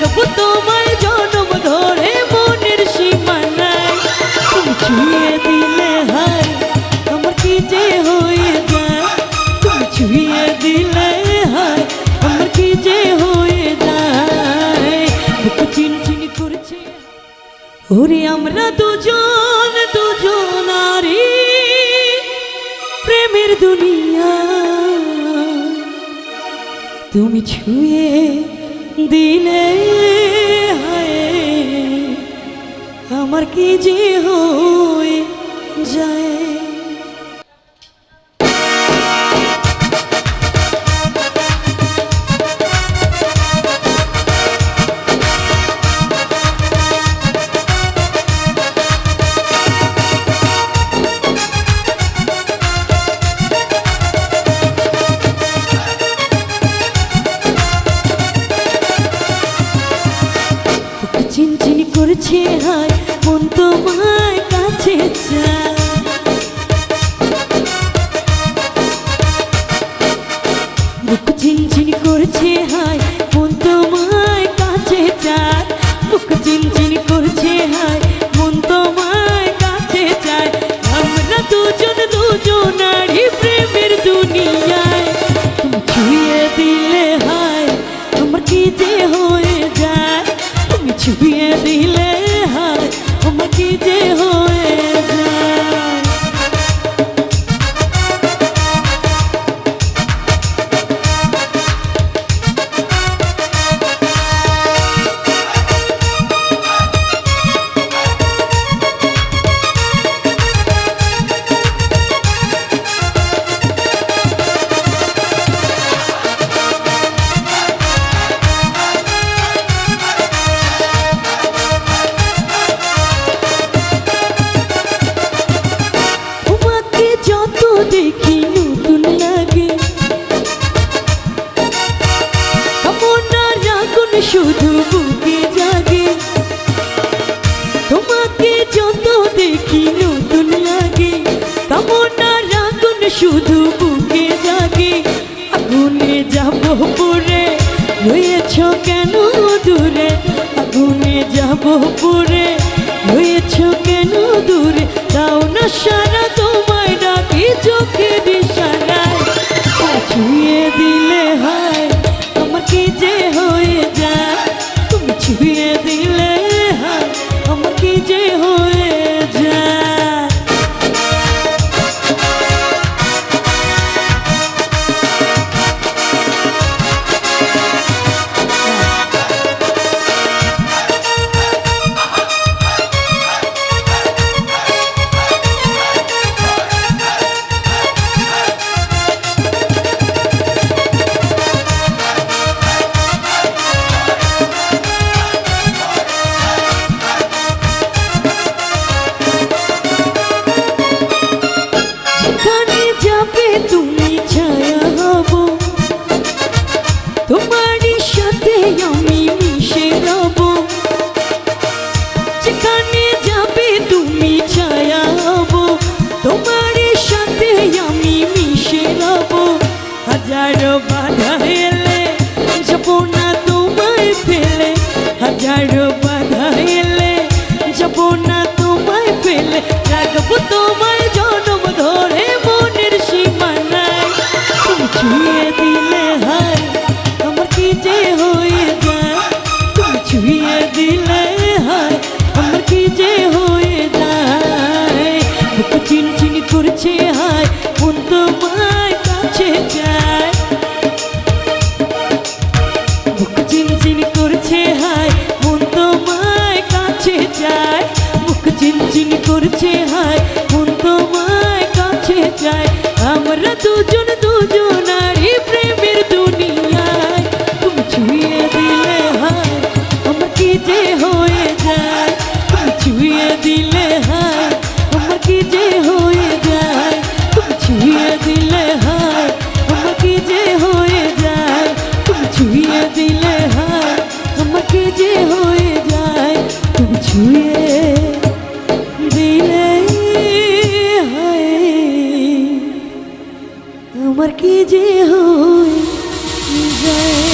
রাখব তোমায় জনম ধরে মনের সীমানায়। তুমি ছুঁয়ে দিলে হায়, আমার কি যে হয়ে যায়? তুমি ছুঁয়ে দিলে হায়, আমার কি যে হয়ে যায়? বুক চিনচিন করছে। ওরে আমরা দুজন দুজন আরে প্রেমের দুনিয়া। তুমি ছুঁয়ে দিলে আমার কি যে হয়ে যায়? করছে হায় মন তোমায় শুধু বুকে জাগে। তোমাকে যত দেখি নতুন লাগে শুধু বুকে জাগে। আগুনে যাব কেন দূরে? আগুনে যাব পরে রয়েছ কেন দূরে? তাও না সারা তোমায় ডাকি চোখে দিশারায়। ছুঁয়ে দিলে যেখানে যাবে তুমি সাথে আমি মিশে হাজারো বাধা এলে যাব না তোমায় ফেলে। হাজারো বাধা করছে হায় মন তোমায় কাছে যায়। বুক চিনচিন করছে, হায় মন তোমায় কাছে যায়। বুক চিনচিন করছে, হায় আমার কি যে হয়ে যায়?